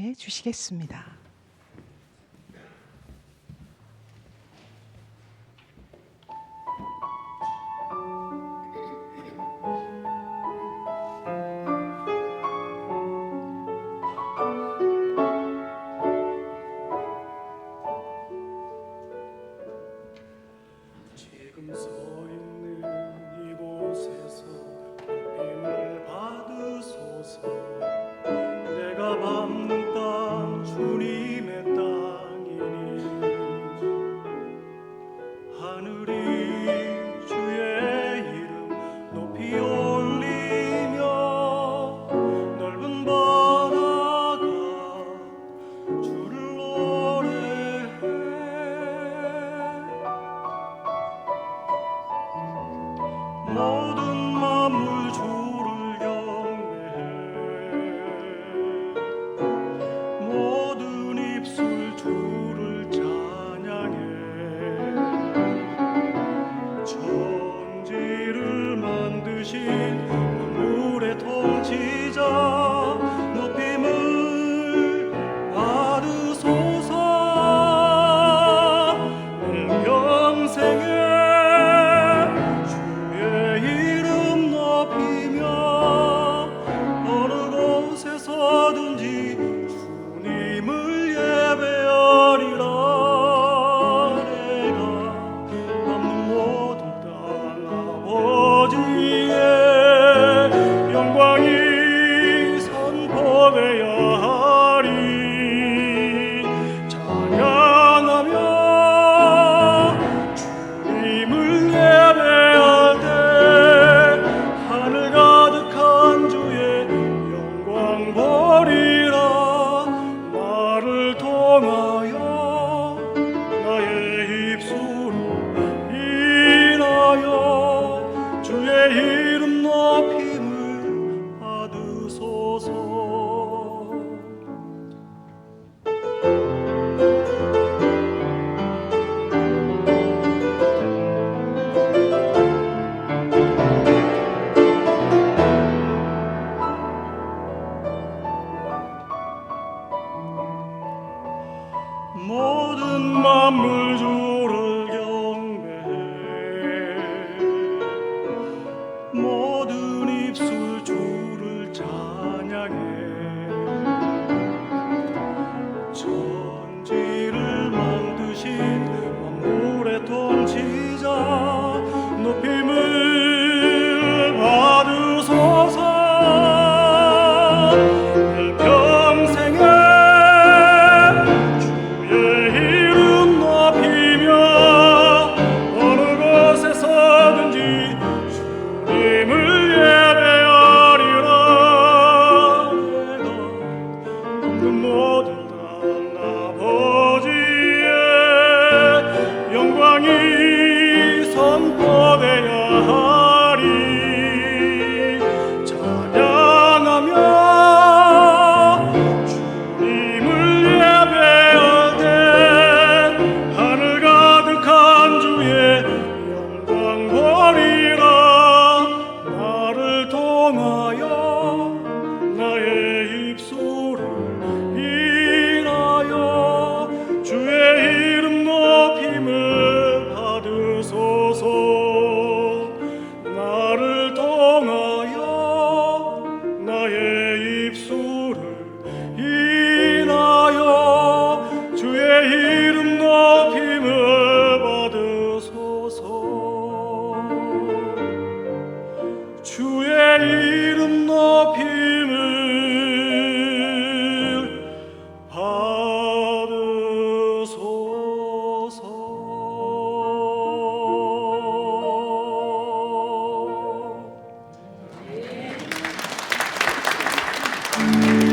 해 주시겠습니다. 모든 만물 주를 경배해. 모든 입술 주를 찬양해. 천지를 만드신 모든 만물 주를 경배해. 모든 입술 주 the modern